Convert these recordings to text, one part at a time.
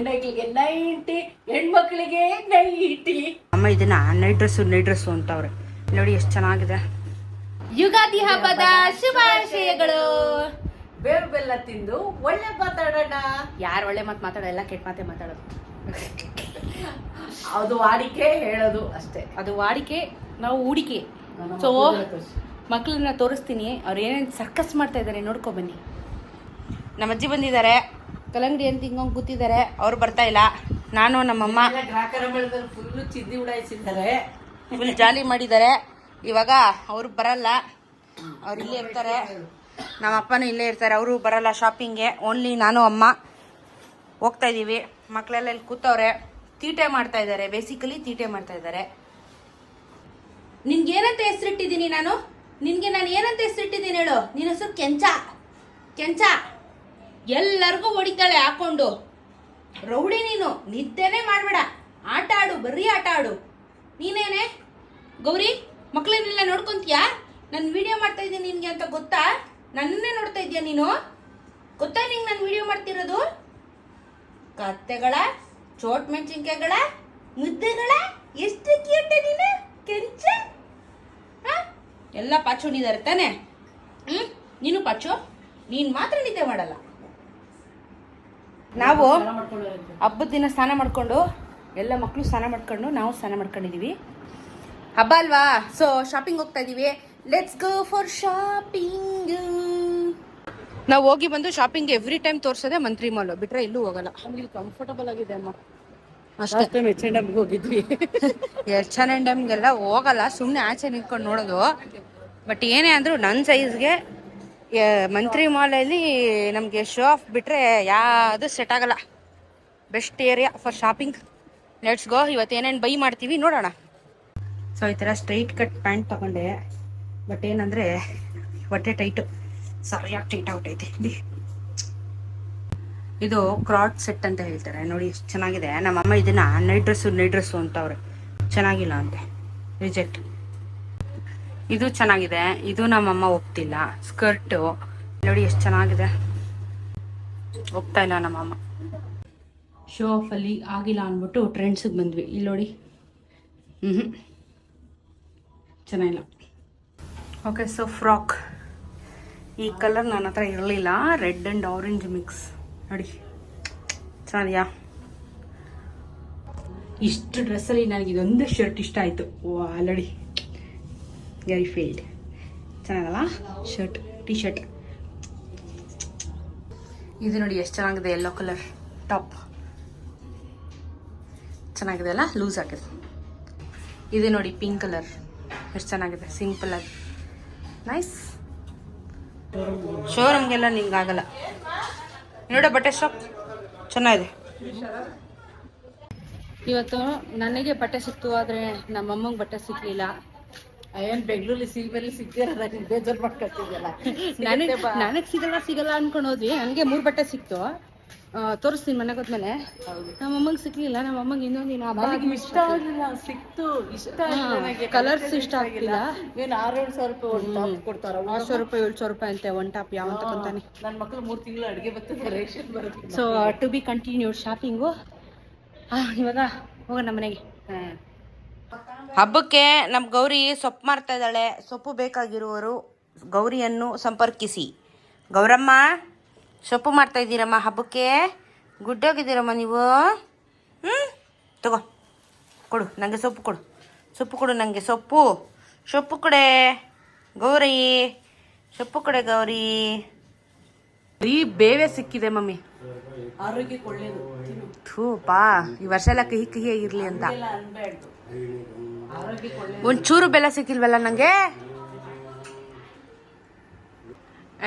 ಹೆಣ್ಣೈಕ್ಳಿಗೆ ninety ಹೆಣ್ಮಕ್ಳಿಗೆ nighty ಅಮ್ಮ ಇದನ್ನ ನೈಟ್ ಡ್ರೆಸ್ಸು ನೈಟ್ ಡ್ರೆಸ್ಸು ಅಂತವ್ರೆ. ನೋಡಿ ಎಷ್ಟು ಚೆನ್ನಾಗಿದೆ. ಯುಗಾದಿ ಹಬ್ಬದ ಶುಭಾಶಯಗಳು. ಬೇರು ಬೆಲ್ಲ ತಿಂದು ಒಳ್ಳೆ ಮಾತಾಡೋಣ. ಯಾರು ಒಳ್ಳೆ ಮಾತು ಮಾತಾಡೋ ಎಲ್ಲ ಕೆಟ್ಟ ಮಾತೇ ಮಾತಾಡೋದು. ಅದು ವಾಡಿಕೆ ಹೇಳೋದು ಅಷ್ಟೇ. ಅದು ವಾಡಿಕೆ ನಾವು ಹೂಡಿಕೆ. ಸೊ ಮಕ್ಕಳನ್ನ ತೋರಿಸ್ತೀನಿ. ಅವ್ರು ಏನೇನು ಸರ್ಕಸ್ ಮಾಡ್ತಾ ಇದ್ದಾರೆ ನೋಡ್ಕೊ ಬನ್ನಿ. ನಮ್ಮ ಅಜ್ಜಿ ಬಂದಿದ್ದಾರೆ. ಕಲ್ಲಂಗಡಿ ಅಂತ ಹಿಂಗೊಂಗ್ ಕೂತಿದ್ದಾರೆ. ಅವ್ರು ಬರ್ತಾ ಇಲ್ಲ. ನಾನು ನಮ್ಮಮ್ಮ ಫುಲ್ಲು ಚಿದ್ದಿ ಉಡಾಯಿಸಿದ್ದಾರೆ. ಫುಲ್ ಜಾಲಿ ಮಾಡಿದ್ದಾರೆ. ಇವಾಗ ಅವ್ರು ಬರಲ್ಲ. ಅವ್ರು ಇಲ್ಲೇ ಇರ್ತಾರೆ. ನಮ್ಮ ಅಪ್ಪನೂ ಇಲ್ಲೇ ಇರ್ತಾರೆ. ಅವರು ಬರಲ್ಲ ಶಾಪಿಂಗ್ಗೆ ಓನ್ಲಿ ನಾನು ಅಮ್ಮ ಹೋಗ್ತಾ ಇದ್ದೀವಿ ಮಕ್ಕಳೆಲ್ಲ ಇಲ್ಲಿ ಕೂತವ್ರೆ. ತೀಟೆ ಮಾಡ್ತಾ ಇದ್ದಾರೆ. ಬೇಸಿಕಲಿ ತೀಟೆ ಮಾಡ್ತಾ ಇದ್ದಾರೆ. ನಿನ್ಗೆ ಏನಂತ ಹೆಸರಿಟ್ಟಿದ್ದೀನಿ ನಾನು? ನಿನ್ಗೆ ನಾನು ಏನಂತ ಹೆಸರಿಟ್ಟಿದ್ದೀನಿ ಹೇಳು? ನಿನ್ನ ಹೆಸರು ಕೆಂಚ. ಕೆಂಚ. ಎಲ್ಲರಿಗೂ ಹೊಡಿತಾಳೆ ಹಾಕೊಂಡು. ರೌಡಿ ನೀನು, ನಿದ್ದೆನೇ ಮಾಡಬೇಡ. ಆಟ ಆಡು, ಬರೀ ಆಟ ಆಡು. ನೀನೇನೆ? ಗೌರಿ, ಮಕ್ಕಳನ್ನೆಲ್ಲ ನೋಡ್ಕೊಂತೀಯಾ? ನನ್ನ ವಿಡಿಯೋ ಮಾಡ್ತಾ ಇದ್ದೀನಿ ನಿನಗೆ ಅಂತ ಗೊತ್ತಾ? ನನ್ನನ್ನೇ ನೋಡ್ತಾ ಇದೀಯ ನೀನು? ಗೊತ್ತಾ ನಿಂಗೆ ನಾನು ವಿಡಿಯೋ ಮಾಡ್ತಿರೋದು? ಕತ್ತೆಗಳ, ಚೋಟ್ ಮೆಣಸಿನ್ಕಾಯಿಗಳ ಮುದ್ದೆಗಳ ಎಷ್ಟು ಕ್ಯೂಟ್ ನೀನು? ಕೆಂಚ? ಎಲ್ಲ ಎಲ್ಲ ಪಾಚೋಣಿದ್ದಾರೆ ತಾನೆ? ಹ್ಞೂ ನೀನು ಪಾಚು? ನೀನು ಮಾತ್ರ ನಿದ್ದೆ ಮಾಡಲ್ಲ. ನಾವು ಹಬ್ಬದ ದಿನ ಸ್ನಾನ ಮಾಡ್ಕೊಂಡು ಎಲ್ಲ ಮಕ್ಕಳು ಸ್ನಾನ ಮಾಡ್ಕೊಂಡು ನಾವು ಸ್ನಾನ ಮಾಡ್ಕೊಂಡಿದೀವಿ. ಹಬ್ಬ ಅಲ್ವಾ? ಸೊ ಶಾಪಿಂಗ್ ಹೋಗ್ತಾ ಇದೀವಿ. ಲೆಟ್ಸ್ ಗೋ ಫಾರ್ ಶಾಪಿಂಗ್ ನಾವು ಹೋಗಿ ಬಂದು ಶಾಪಿಂಗ್ ಎವ್ರಿ ಟೈಮ್ ತೋರ್ಸೋದೆ ಮಂತ್ರಿ ಮಾಲ್ ಬಿಟ್ರೆ ಇಲ್ಲೂ ಹೋಗಲ್ಲ. ಕಂಫರ್ಟಬಲ್ ಆಗಿದೆ ಅಮ್ಮ. ಅಷ್ಟೇ. ಎಚ್ ಎಮ್ಗೆ ಹೋಗಿದ್ವಿ. ಎಚ್ ಎನ್ ಅಂಡ್ ಎಮ್ಗೆಲ್ಲ ಹೋಗಲ್ಲ. ಸುಮ್ಮನೆ ಆಚೆ ನಿಂತ್ಕೊಂಡು ನೋಡೋದು. ಬಟ್ ಏನೇ ಅಂದ್ರು ನನ್ನ ಸೈಜ್ಗೆ ಮಂತ್ರಿ ಮಾಲಲ್ಲಿ ನಮಗೆ ಶೋ ಆಫ್ ಬಿಟ್ಟರೆ ಯಾವುದು ಸೆಟ್ ಆಗಲ್ಲ. Best area for shopping let's go ಇವತ್ತು ಏನೇನು ಬೈ ಮಾಡ್ತೀವಿ ನೋಡೋಣ. ಸೊ ಈ ಥರ ಸ್ಟ್ರೈಟ್ ಕಟ್ ಪ್ಯಾಂಟ್ ತಗೊಂಡೆ. ಬಟ್ ಏನಂದರೆ, ಹೊಟ್ಟೆ ಟೈಟು ಸರಿಯಾಗಿ ಟೈಟ್ ಔಟ್ ಇಲ್ಲಿ. ಇದು ಕ್ರಾಟ್ ಸೆಟ್ ಅಂತ ಹೇಳ್ತಾರೆ. ನೋಡಿ, ಎಷ್ಟು ಚೆನ್ನಾಗಿದೆ. ನಮ್ಮಮ್ಮ ಇದನ್ನ ನೈಟ್ ಡ್ರೆಸ್ಸು ನೈಟ್ ಡ್ರೆಸ್ಸು ಅಂತವ್ರೆ. ಚೆನ್ನಾಗಿಲ್ಲ ಅಂತೆ. ರಿಜೆಕ್ಟ್ ಇದು ಚೆನ್ನಾಗಿದೆ. ಇದು ನಮ್ಮಮ್ಮ ಒಪ್ತಿಲ್ಲ. ಸ್ಕರ್ಟು ನೋಡಿ ಎಷ್ಟು ಚೆನ್ನಾಗಿದೆ. ಒಪ್ತಾ ಇಲ್ಲ ನಮ್ಮಮ್ಮ. ಶೋ ಆಫಲ್ಲಿ ಆಗಿಲ್ಲ ಅಂದ್ಬಿಟ್ಟು ಟ್ರೆಂಡ್ಸಿಗೆ ಬಂದ್ವಿ. ಇಲ್ಲಿ ನೋಡಿ. ಹ್ಞೂ ಚೆನ್ನಾಗಿಲ್ಲ. ಓಕೆ ಸೊ ಫ್ರಾಕ್ ಈ ಕಲರ್ ನನ್ನ ಹತ್ರ ಇರಲಿಲ್ಲ. ರೆಡ್ ಆ್ಯಂಡ್ ಆರೆಂಜ್ ಮಿಕ್ಸ್ ನೋಡಿ. ಚೆನ್ನಾಗಿದೆಯಾ? ಇಷ್ಟು ಡ್ರೆಸ್ಸಲ್ಲಿ ನನಗೆ ಇದೊಂದು ಶರ್ಟ್ ಇಷ್ಟ ಆಯಿತು. ಓ ನೋಡಿ ವೆರಿ ಫೀಲ್ಡ್ ಚೆನ್ನಾಗಲ್ಲ ಶರ್ಟ್ ಟಿ ಶರ್ಟ್ ಇದು ನೋಡಿ ಎಷ್ಟು ಚೆನ್ನಾಗಿದೆ ಎಲ್ಲೋ ಕಲರ್ ಟಾಪ್ ಚೆನ್ನಾಗಿದೆ ಅಲ್ಲ? ಲೂಸ್ ಆಗಿದೆ. ಇದು ನೋಡಿ ಪಿಂಕ್ ಕಲರ್ ಎಷ್ಟು ಚೆನ್ನಾಗಿದೆ? ಸಿಂಪಲ್ ಆಗಿ. ನೈಸ್ ಶೋರೂಮ್ಗೆಲ್ಲ ನಿಂಗೆ ಆಗಲ್ಲ. ನೋಡ ಬಟ್ಟೆ ಶಾಪ್ ಚೆನ್ನಾಗಿದೆ. ಇವತ್ತು ನನಗೆ ಬಟ್ಟೆ ಸಿಕ್ತು ಆದರೆ ನಮ್ಮಮ್ಮಂಗೆ ಬಟ್ಟೆ ಸಿಕ್ಲಿಲ್ಲ ಏನ್ ಬೆಂಗಳೂರಲ್ಲಿ ಸಿಲ್ಬೆಲ್ಲಿ ಸಿಗ್ತಿರೋದ ನೀನ್ ಬೇಜಾರ್ ಮಾಡ್ಕೊತಿದ್ಯಲ್ಲ ನನಗೆ ನನಗೆ ಸಿಗಲ್ಲ ಸಿಗಲ್ಲ ಅನ್ಕೊಂಡು ಹೋದ್ವಿ. ನನಗೆ ಮೂರು ಬಟ್ಟೆ ಸಿಕ್ತು. ಆ, ತೋರಿಸ್ತೀನಿ ಮನೆಗೆ ಹೋದ್ಮೇಲೆ. ನಮ್ಮಮ್ಮಂಗೆ ಸಿಕ್ಲಿಲ್ಲ ನಮ್ಮಮ್ಮಂಗೆ ಇನ್ನೊಂದು ದಿನ ಹಬ್ಬ ನನಗೆ ಇಷ್ಟ ಆಗಿಲ್ಲ ಸಿಕ್ತು. ಇಷ್ಟ ಆಗಿಲ್ಲ ನನಗೆ. ಕಲರ್ಸ್ ಇಷ್ಟ ಆಗ್ತಿಲ್ಲ. ಏನ್ ಆರೇಳು ಸಾವಿರ ರೂಪಾಯಿ ಒಂದು ಕೊಡ್ತಾರ. ಆರು ಸಾವಿರ ರೂಪಾಯಿ ಏಳು ಸಾವಿರ ರೂಪಾಯಿ ಅಂತೆ ಒನ್ ಟಾಪ್ ಯಾವ ತಗೊಂತಾನೆ ನನ್ನ ಮಕ್ಳು ಮೂರ್ ತಿಂಗಳು ಅಡಿಗೆ ಬರ್ತದೆ ರೇಷನ್ ಬರುತ್ತೆ so to be continue shopping ಇವಾಗ ಹೋಗೋಣ ಮನೆಗೆ. ಹಬ್ಬಕ್ಕೆ ನಮ್ಮ ಗೌರಿ ಸೊಪ್ಪು ಮಾಡ್ತಾ ಇದ್ದಾಳೆ. ಸೊಪ್ಪು ಬೇಕಾಗಿರುವವರು ಗೌರಿಯನ್ನು ಸಂಪರ್ಕಿಸಿ. ಗೌರಮ್ಮ ಸೊಪ್ಪು ಮಾಡ್ತಾ ಇದ್ದೀರಮ್ಮ ಹಬ್ಬಕ್ಕೆ? ಗುಡ್ಡೋಗಿದ್ದೀರಮ್ಮ ನೀವು? ಹ್ಞೂ ತಗೋ. ಕೊಡು ನನಗೆ ಸೊಪ್ಪು ಕೊಡು. ಸೊಪ್ಪು ಕೊಡು ನನಗೆ ಸೊಪ್ಪು. ಸೊಪ್ಪು ಕೊಡೆ ಗೌರಿ. ಸೊಪ್ಪು ಕೊಡೆ ಗೌರಿ. ಬರೀ ಬೇವೆ ಸಿಕ್ಕಿದೆ ಮಮ್ಮಿ. ಆರೋಗ್ಯಕ್ಕೆ ಒಳ್ಳೇದು. ಥೂ ಪಾ ಈ ವರ್ಷ ಎಲ್ಲ ಕಹಿ ಕಹಿ ಇರ್ಲಿ ಅಂತ. ಒಂಚೂರು ಬೆಲ್ಲ ಸಿಕ್ಕಿಲ್ವಲ್ಲ ನಂಗೆ?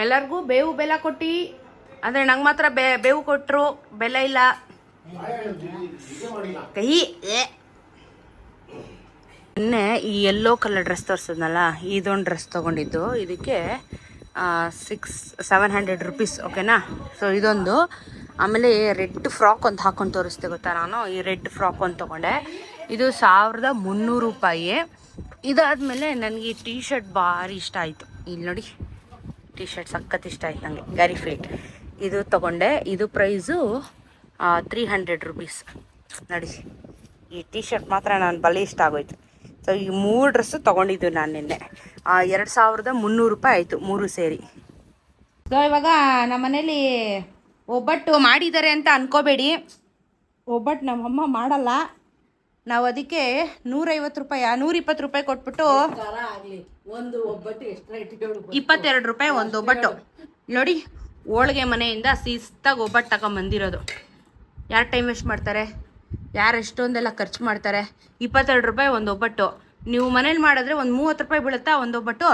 ಎಲ್ಲರಿಗೂ ಬೇವು ಬೆಲ್ಲ ಕೊಟ್ಟು, ಅಂದ್ರೆ ನಂಗೆ ಮಾತ್ರ ಬೇವು ಕೊಟ್ಟರು ಬೆಲ್ಲ ಇಲ್ಲ. ಕಹಿ, ಏ. ಮೊನ್ನೆ ಈ ಎಲ್ಲೋ ಕಲರ್ ಡ್ರೆಸ್ ತೋರಿಸಿದ್ನಲ್ಲ, ಇದೊಂದು ಡ್ರೆಸ್ ತೊಗೊಂಡಿದ್ದು. ಇದಕ್ಕೆ ಸಿಕ್ಸ್ ಸೆವೆನ್ ಹಂಡ್ರೆಡ್ ರುಪೀಸ್ ಓಕೆನಾ ಸೊ ಇದೊಂದು. ಆಮೇಲೆ ರೆಡ್ ಫ್ರಾಕ್ ಒಂದು ಹಾಕೊಂಡು ತೋರಿಸ್ದೆ, ಗೊತ್ತಾ ನಾನು? ಈ ರೆಡ್ ಫ್ರಾಕ್ ಒಂದು ತೊಗೊಂಡೆ. ಇದು ಸಾವಿರದ ಮುನ್ನೂರು ರೂಪಾಯಿ ಇದಾದಮೇಲೆ ನನಗೆ ಈ ಟೀ ಶರ್ಟ್ ಭಾರಿ ಇಷ್ಟ ಆಯಿತು. ಇಲ್ಲಿ ನೋಡಿ ಟೀ ಶರ್ಟ್ ಸಖತ್ ಇಷ್ಟ ಆಯ್ತು ನನಗೆ ಗರಿ ಫೀಟ್ ಇದು ತೊಗೊಂಡೆ. ಇದು ಪ್ರೈಸು ತ್ರೀ ಹಂಡ್ರೆಡ್ ರುಪೀಸ್ ನೋಡಿ, ಈ ಟೀ ಶರ್ಟ್ ಮಾತ್ರ ನಾನು ಬಲಿ ಇಷ್ಟ ಆಗೋಯ್ತು. ಸೊ ಈ ಮೂರು ಡ್ರೆಸ್ಸು ತೊಗೊಂಡಿದ್ದು ನಾನು ನಿನ್ನೆ. ಎರಡು ಸಾವಿರದ ಮುನ್ನೂರು ರೂಪಾಯಿ ಆಯಿತು ಮೂರು ಸೇರಿ. ಸೊ ಇವಾಗ ನಮ್ಮ ಮನೇಲಿ ಒಬ್ಬಟ್ಟು ಮಾಡಿದ್ದಾರೆ ಅಂತ ಅನ್ಕೋಬೇಡಿ. ಒಬ್ಬಟ್ಟು ನಮ್ಮಮ್ಮ ಮಾಡಲ್ಲ. ನಾವು ಅದಕ್ಕೆ ನೂರೈವತ್ತು ರೂಪಾಯಿ ನೂರಿಪ್ಪತ್ತು ರೂಪಾಯಿ ಕೊಟ್ಬಿಟ್ಟು ಒಂದು ಒಬ್ಬಟ್ಟು ಇಪ್ಪತ್ತೆರಡು ರೂಪಾಯಿ ಒಂದು ಒಬ್ಬಟ್ಟು. ನೋಡಿ ಹೋಳಿಗೆ ಮನೆಯಿಂದ ಸೀಸ್ತಾಗ ಒಬ್ಬಟ್ಟು ತಗೊಂಬಂದಿರೋದು ಯಾರು ಟೈಮ್ ವೇಸ್ಟ್ ಮಾಡ್ತಾರೆ? ಯಾರು ಎಷ್ಟೊಂದೆಲ್ಲ ಖರ್ಚು ಮಾಡ್ತಾರೆ? ಇಪ್ಪತ್ತೆರಡು ರೂಪಾಯಿ ಒಂದು ಒಬ್ಬಟ್ಟು. ನೀವು ಮನೇಲಿ ಮಾಡಿದ್ರೆ ಒಂದು ಮೂವತ್ತು ರೂಪಾಯಿ ಬೀಳುತ್ತಾ ಒಂದು ಒಬ್ಬಟ್ಟು?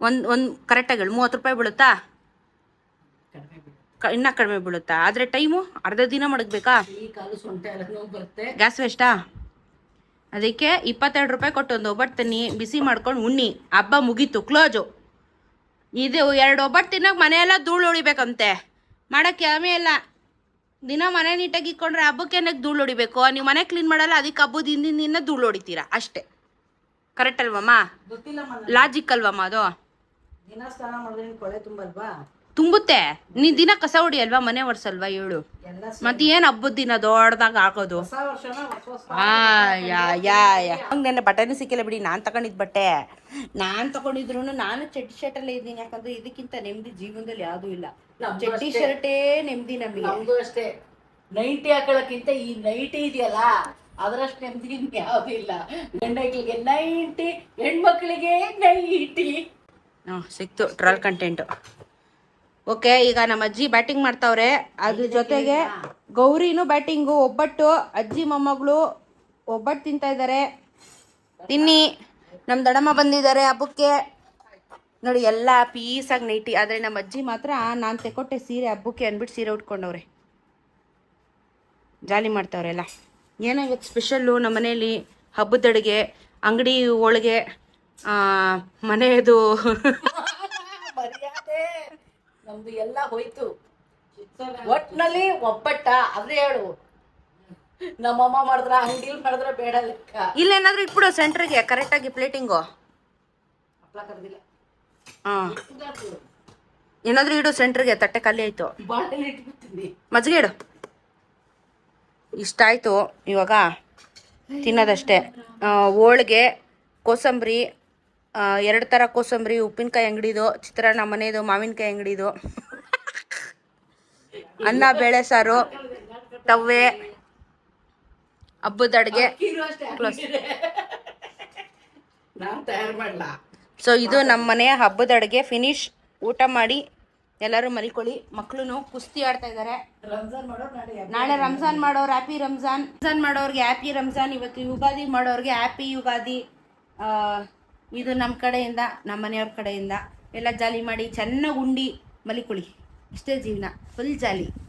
ಒಂದು ಒಂದು ಕರೆಕ್ಟಾಗಿ ಹೇಳಿ ಮೂವತ್ತು ರೂಪಾಯಿ ಬೀಳುತ್ತಾ? ಇನ್ನೂ ಕಡಿಮೆ ಬೀಳುತ್ತಾ? ಆದರೆ ಟೈಮು ಅರ್ಧ ದಿನ ಮಡಗಬೇಕಾ? ಗ್ಯಾಸ್ ವೇಸ್ಟಾ? ಅದಕ್ಕೆ ಇಪ್ಪತ್ತೆರಡು ರೂಪಾಯಿ ಕೊಟ್ಟು ಒಂದು ಒಬ್ಬಟ್ಟು ತನ್ನಿ ಬಿಸಿ ಮಾಡ್ಕೊಂಡು ಉಣ್ಣಿ. ಹಬ್ಬ ಮುಗೀತು ಕ್ಲೋಜು ಇದು ಎರಡು ಒಬ್ಬಟ್ಟು ತಿನ್ನೋಕೆ ಮನೆಯೆಲ್ಲ ಧೂಳು ಹೊಡಿಬೇಕಂತೆ ಮಾಡೋಕ್ಕೆ ಇಲ್ಲ. ದಿನ ಮನೆ ನೀಟಾಗಿ ಇಕ್ಕೊಂಡ್ರೆ ಹಬ್ಬಕ್ಕೆ ಏನಕ್ಕೆ ಧೂಳು ಹೊಡಿಬೇಕು ನೀವು ಮನೆ ಕ್ಲೀನ್ ಮಾಡಲ್ಲ ಅದಕ್ಕೆ ಹಬ್ಬದ ಹಿಂದಿನ ದಿನ ಧೂಳು ಹೊಡಿತೀರಾ ಅಷ್ಟೇ. ಕರೆಕ್ಟ್ ಅಲ್ವಮ್ಮ? ಲಾಜಿಕ್ ಅಲ್ವಮ್ಮ ಅದು? ದಿನ ಸ್ನಾನ ಮಾಡಿದ್ರೆ ಕೊಳೆ ತುಂಬಲ್ವಾ? ತುಂಬುತ್ತೆ. ನೀ ದಿನ ಕಸ ಹೊಡಿಯಲ್ವಾ ಮನೆ ಒರ್ಸಲ್ವಾ? ಹೇಳು. ಮತ್ತೆ ಏನು ಹಬ್ಬದ ದಿನ ದೊಡ್ಡದಾಗ ಹಾಕೋದು? ಹಂಗೆ ನೆನ್ನೆ ಬಟ್ಟೆನೂ ಸಿಕ್ಕಿಲ್ಲ ಬಿಡಿ. ನಾನ್ ತಗೊಂಡಿದ್ ಬಟ್ಟೆ. ನಾನ್ ತಗೊಂಡಿದ್ರು ನಾನು ಚಡ್ಡಿ ಶರ್ಟಲ್ಲೇ ಇದ್ದೀನಿ. ಯಾಕಂದ್ರೆ ಇದಕ್ಕಿಂತ ನೆಮ್ಮದಿ ಜೀವನದಲ್ಲಿ ಯಾವ್ದು ಇಲ್ಲ. ಚಟ್ಟಿ ಚಡ್ಡಿ ಶರ್ಟೇ ನೆಮ್ಮದಿ ನಮಗೆ. ಅಷ್ಟೇ. ನೈಟಿ ಹಾಕೊಳಕ್ಕಿಂತ ಈ ನೈಟಿ ಇದೆಯಲ್ಲ ಅದರಷ್ಟು ನೆಮ್ಮದಿ ಯಾವ್ದು ಇಲ್ಲ. ಗಂಡಗಳಿಗೆ ನೈಂಟಿ ಹೆಣ್ಮಕ್ಳಿಗೆ ನೈಟಿ. ಹಾ ಸಿಕ್ತು. ಟ್ರಲ್ ಕಂಟೆಂಟು ಓಕೆ ಈಗ ನಮ್ಮ ಅಜ್ಜಿ ಬ್ಯಾಟಿಂಗ್ ಮಾಡ್ತಾವ್ರೆ. ಅದ್ರ ಜೊತೆಗೆ ಗೌರಿನೂ ಬ್ಯಾಟಿಂಗು ಒಬ್ಬಟ್ಟು ಅಜ್ಜಿ ಮೊಮ್ಮಗಳು ಒಬ್ಬಟ್ಟು ತಿಂತಾ ಇದ್ದಾರೆ. ತಿನ್ನಿ ನಮ್ಮ ದಡಮ್ಮ ಬಂದಿದ್ದಾರೆ ಹಬ್ಬಕ್ಕೆ. ನೋಡಿ ಎಲ್ಲ ಪೀಸಾಗಿ ನೈಟಿ ಆದರೆ ನಮ್ಮ ಅಜ್ಜಿ ಮಾತ್ರ ನಾನು ತೆಕೊಟ್ಟೆ ಸೀರೆ ಹಬ್ಬಕ್ಕೆ ಅಂದ್ಬಿಟ್ಟು ಸೀರೆ ಉಟ್ಕೊಂಡವ್ರೆ. ಜಾಲಿ ಮಾಡ್ತಾವ್ರೆ ಎಲ್ಲ ಏನೋ ಇವತ್ತು ಸ್ಪೆಷಲ್ಲು ನಮ್ಮ ಮನೇಲಿ ಹಬ್ಬದ ಅಡುಗೆ ಅಂಗಡಿ ಒಳಗೆ ಮನೆಯದು ನಮ್ದು ಎಲ್ಲ ಹೋಯ್ತು. ಒಟ್ನಲ್ಲಿ ಒಬ್ಬಟ್ಟ ಅದೇ ಹೇಳು. ನಮ್ಮಮ್ಮ ಮಾಡಿದ್ರ ಅಂಗಡಿಲಿ ಮಾಡಿದ್ರ ಬೇಡ ಲೆಕ್ಕ. ಇಲ್ಲೇನಾದ್ರೂ ಇಟ್ಬಿಡು ಸೆಂಟ್ರಿಗೆ ಕರೆಕ್ಟಾಗಿ ಪ್ಲೇಟಿಂಗು ಹಪ್ಳ ಕರೆದಿಲ್ಲ. ಹಾಂ. ಏನಾದ್ರೂ ಇಡು ಸೆಂಟ್ರಿಗೆ ತಟ್ಟೆ ಖಾಲಿ ಆಯ್ತು. ಬಾಟಲ್ ಇಟ್ಬಿಡ್ತೀನಿ. ಮಜ್ಜಿಗೆ ಇಡು. ಇಷ್ಟ ಆಯಿತು ಇವಾಗ ತಿನ್ನೋದಷ್ಟೇ. ಹೋಳ್ಗೆ ಕೋಸಂಬರಿ ಎರಡು ಥರ ಕೋಸಂಬರಿ ಉಪ್ಪಿನಕಾಯಿ ಅಂಗಡಿದು ಚಿತ್ರಾನ್ನ ಮನೆಯದು ಮಾವಿನಕಾಯಿ ಅಂಗಡಿದು ಅನ್ನ ಬೇಳೆ ಸಾರು ತವ್ವೆ ಹಬ್ಬದ ಅಡುಗೆ. ಸೊ ಇದು ನಮ್ಮ ಮನೆಯ ಹಬ್ಬದ ಅಡುಗೆ. ಫಿನಿಶ್ ಊಟ ಮಾಡಿ ಎಲ್ಲರೂ ಮಲಿಕೊಳ್ಳಿ. ಮಕ್ಕಳು ಕುಸ್ತಿ ಆಡ್ತಾ ಇದ್ದಾರೆ ನಾಳೆ ನಾಳೆ ರಂಜಾನ್. ಮಾಡೋರು ಹ್ಯಾಪಿ ರಂಜಾನ್. ರಂಜಾನ್ ಮಾಡೋರ್ಗೆ ಹ್ಯಾಪಿ ರಂಜಾನ್. ಇವತ್ತು ಯುಗಾದಿ ಮಾಡೋರ್ಗೆ ಹ್ಯಾಪಿ ಯುಗಾದಿ. ಆ, ಇದು ನಮ್ಮ ಕಡೆಯಿಂದ ನಮ್ಮ ಮನೆಯವ್ರ ಕಡೆಯಿಂದ. ಎಲ್ಲ ಜಾಲಿ ಮಾಡಿ, ಚೆನ್ನಾಗಿ ಉಂಡಿ ಮಲಿಕೊಳ್ಳಿ. ಇಷ್ಟೇ ಜೀವನ ಫುಲ್ ಜಾಲಿ.